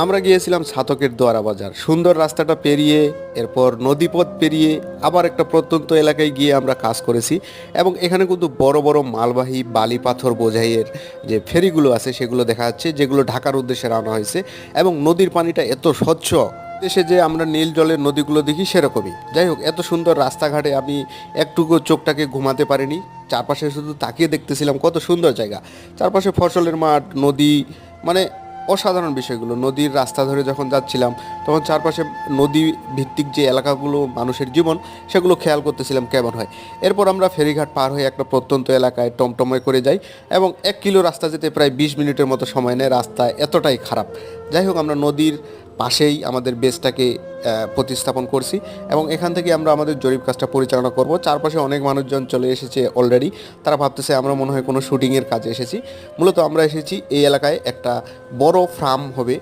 আমরা গিয়েছিলাম ছাতকের দোয়ারা বাজার। সুন্দর রাস্তাটা পেরিয়ে, এরপর নদীপথ পেরিয়ে আবার একটা প্রত্যন্ত এলাকায় গিয়ে আমরা কাজ করেছি এবং এখানে কিন্তু বড় বড় মালবাহী বালি পাথর বোঝাইয়ের যে ফেরিগুলো আছে সেগুলো দেখা যাচ্ছে, যেগুলো ঢাকার উদ্দেশ্যে রানা হয়েছে এবং নদীর পানিটা এত স্বচ্ছ। দেশে যে আমরা নীল জলের নদীগুলো দেখি সেরকমই। যাই হোক, এত সুন্দর রাস্তাঘাটে আমি একটুকু চোখটাকে ঘুমাতে পারিনি। চারপাশে শুধু তাকিয়ে দেখতেছিলাম কত সুন্দর জায়গা। চারপাশে ফসলের মাঠ, নদী মানে অসাধারণ বিষয়গুলো। নদীর রাস্তা ধরে যখন যাচ্ছিলাম, তখন চারপাশে নদী ভিত্তিক যে এলাকাগুলো মানুষের জীবন, সেগুলো খেয়াল করতেছিলাম কেমন হয়। এরপর আমরা ফেরিঘাট পার হয়ে একটা প্রত্যন্ত এলাকায় টমটময় করে যাই এবং এক কিলো রাস্তা যেতে প্রায় বিশ মিনিটের মতো সময় নেয়। রাস্তা এতটাই খারাপ। যাই হোক, আমরা নদীর পাশেই আমাদের বেসটাকে প্রতিস্থাপন করছি এবং এখান থেকে আমরা আমাদের জরিপ কাজটা পরিচালনা করব। চারপাশে অনেক মানুষজন চলে এসেছে অলরেডি তারা ভাবতেছে আমরা মনে হয় কোনো শুটিংয়ের কাজে এসেছি। মূলত আমরা এসেছি এই এলাকায় একটা বড় ফার্ম হবে